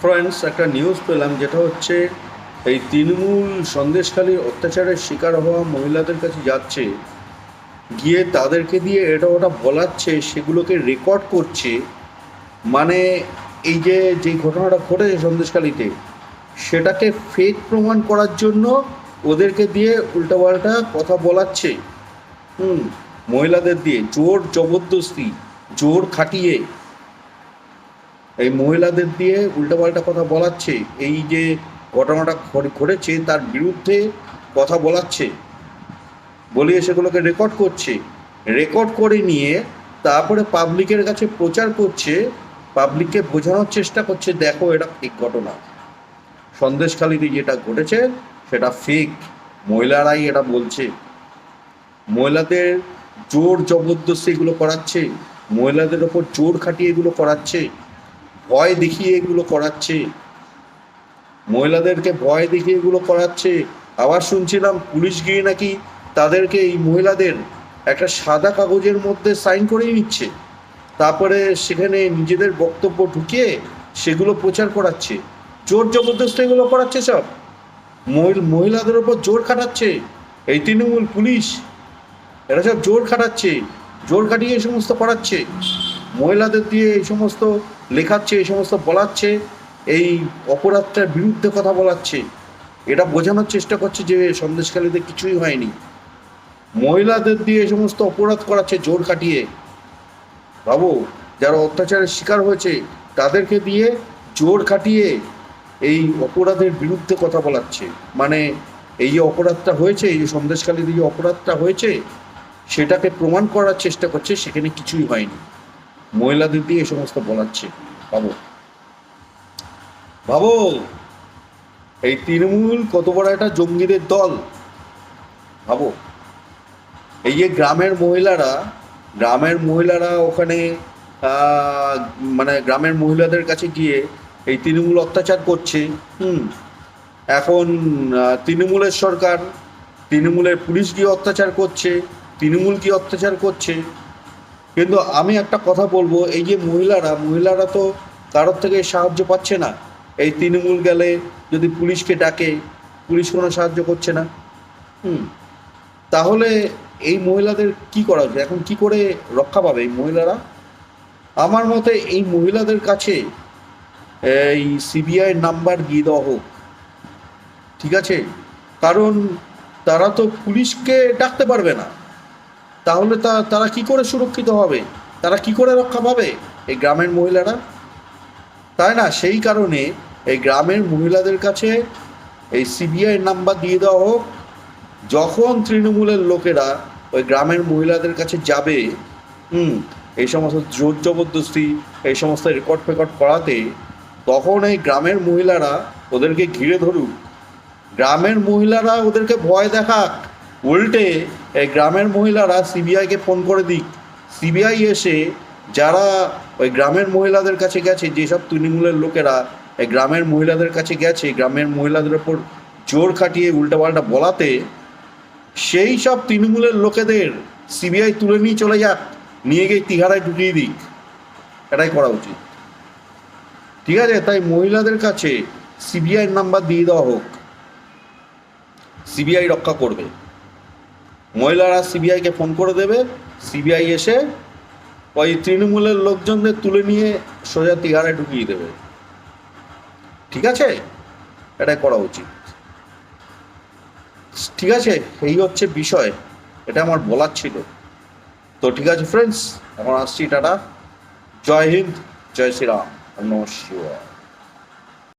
Friends একটা news পেলাম যেটা হচ্ছে, এই তৃণমূল সন্দেশখালী অত্যাচারের শিকার হওয়া মহিলাদের কাছে যাচ্ছে, গিয়ে তাদেরকে দিয়ে এটা ওটা বলাচ্ছে, সেগুলোকে রেকর্ড করছে মানে এই যে যে ঘটনাটা ঘটেছে সন্দেশখালীতে, সেটাকে ফেক প্রমাণ করার জন্য ওদেরকে দিয়ে উল্টাপাল্টা কথা বলাচ্ছে। হুম, মহিলাদের দিয়ে, জোর জবরদস্তি, জোর খাটিয়ে। এই মহিলাদের দিয়ে উল্টাপাল্টা কথা বলাচ্ছে, এই যে ঘটনাটা ঘটেছে তার বিরুদ্ধে কথা বলাচ্ছে, বলিয়ে সেগুলোকে রেকর্ড করছে, রেকর্ড করে নিয়ে তারপরে পাবলিকের কাছে প্রচার করছে, পাবলিককে বোঝানোর চেষ্টা করছে, দেখো এটা ঠিক ঘটনা। সন্দেশখালিতে যেটা ঘটেছে সেটা ফেক মহিলারাই এটা বলছে। মহিলাদের জোর জবরদস্তি এগুলো করাচ্ছে, মহিলাদের ওপর জোর খাটিয়ে এগুলো করাচ্ছে। ভয় দেখিয়ে এগুলো করাচ্ছে। মহিলাদেরকে ভয় দেখিয়ে এগুলো করাচ্ছে। আবার শুনছিলাম পুলিশ গিয়ে নাকি তাদেরকে এই মহিলাদের একটা সাদা কাগজের মধ্যে সাইন করেই নিচ্ছে। তারপরে সেখানে নিজেদের বক্তব্য ঢুকিয়ে সেগুলো প্রচার করাচ্ছে। জোর জবরদস্ত এগুলো করাচ্ছে সব। মহিল- মহিলাদের ওপর জোর খাটাচ্ছে। এই তৃণমূল পুলিশ, এরা সব জোর খাটাচ্ছে। জোর খাটিয়ে এই সমস্ত করাচ্ছে। মহিলাদের দিয়ে এই সমস্ত লেখাচ্ছে, এই সমস্ত বলাচ্ছে, এই অপরাধটার বিরুদ্ধে কথা বলাচ্ছে, এটা বোঝানোর চেষ্টা করছে যে সন্দেশকালীদের কিছুই হয়নি। মহিলাদের দিয়ে এই সমস্ত অপরাধ করাচ্ছে জোর খাটিয়ে। ভাবো যারা অত্যাচারের শিকার হয়েছে, তাদেরকে দিয়ে জোর খাটিয়ে এই অপরাধের বিরুদ্ধে কথা বলাচ্ছে। মানে এই যে অপরাধটা হয়েছে, এই যে সন্দেশকালীতে যে অপরাধটা হয়েছে, সেটাকে প্রমাণ করার চেষ্টা করছে, সেখানে কিছুই হয়নি। মহিলাদের দিয়ে এই সমস্ত বলাচ্ছে। ভাবো ভাবো এই তৃণমূল কত বড় একটা জঙ্গিদের দল? ভাবো এই যে গ্রামের মহিলারা গ্রামের মহিলারা ওখানে মানে গ্রামের মহিলাদের কাছে গিয়ে এই তৃণমূল অত্যাচার করছে, হুম। এখন তৃণমূলের সরকার, তৃণমূলের পুলিশ গিয়ে অত্যাচার করছে, তৃণমূল গিয়ে অত্যাচার করছে? কিন্তু আমি একটা কথা বলব, এই যে মহিলারা মহিলারা তো কারোর থেকে সাহায্য পাচ্ছে না। এই তৃণমূল গেলে যদি পুলিশকে ডাকে, পুলিশ কোনো সাহায্য করছে না। হুম। তাহলে এই মহিলাদের কি করা উচিত? এখন কি করে রক্ষা পাবে এই মহিলারা? আমার মতে এই মহিলাদের কাছে, এই সিবিআই নাম্বার দিয়ে দেওয়া হোক। ঠিক আছে? কারণ তারা তো পুলিশকে ডাকতে পারবে না। তাহলে তা, তারা কি করে সুরক্ষিত হবে? তারা কি করে রক্ষা পাবে? এই গ্রামের মহিলারা? তাই না? সেই কারণে এই গ্রামের মহিলাদের কাছে এই সিবিআই নাম্বার দিয়ে দেওয়া হোক। যখন তৃণমূলের লোকেরা ওই গ্রামের মহিলাদের কাছে যাবে, হুম, এই সমস্ত জোর জবরদস্তি, এই সমস্ত রেকর্ড ফেকর্ড করাতে, তখন এই গ্রামের মহিলারা ওদেরকে ঘিরে ধরুক। গ্রামের মহিলারা ওদেরকে ভয় দেখাক। উল্টে এই গ্রামের মহিলারা সিবিআইকে ফোন করে দিক। সিবিআই এসে যারা ওই গ্রামের মহিলাদের কাছে গেছে, যেসব তৃণমূলের লোকেরা এই গ্রামের মহিলাদের কাছে গেছে, গ্রামের মহিলাদের ওপর জোর খাটিয়ে উল্টাপাল্টা বলাতে, সেই সব তৃণমূলের লোকেদের সিবিআই তুলে নিয়ে চলে যাক, নিয়ে গিয়ে তিহারায় ঢুকিয়ে দিক। এটাই করা উচিত। ঠিক আছে? তাই মহিলাদের কাছে সিবিআই নাম্বার দিয়ে দেওয়া হোক। সিবিআই রক্ষা করবে। মহিলারা সিবিআইকে ফোন করে দেবে, সিবিআই এসে ওই তৃণমূলের লোকজনদের তুলে নিয়ে সোজা তিহারায় ঢুকিয়ে দেবে। ঠিক আছে? এটাই করা উচিত। ঠিক আছে? এই হচ্ছে বিষয়। এটা আমার বলার ছিল। তো ঠিক আছে ফ্রেন্ডস এখন আসছি টাটা। জয় হিন্দ, জয় শ্রীরাম। নমস্কার।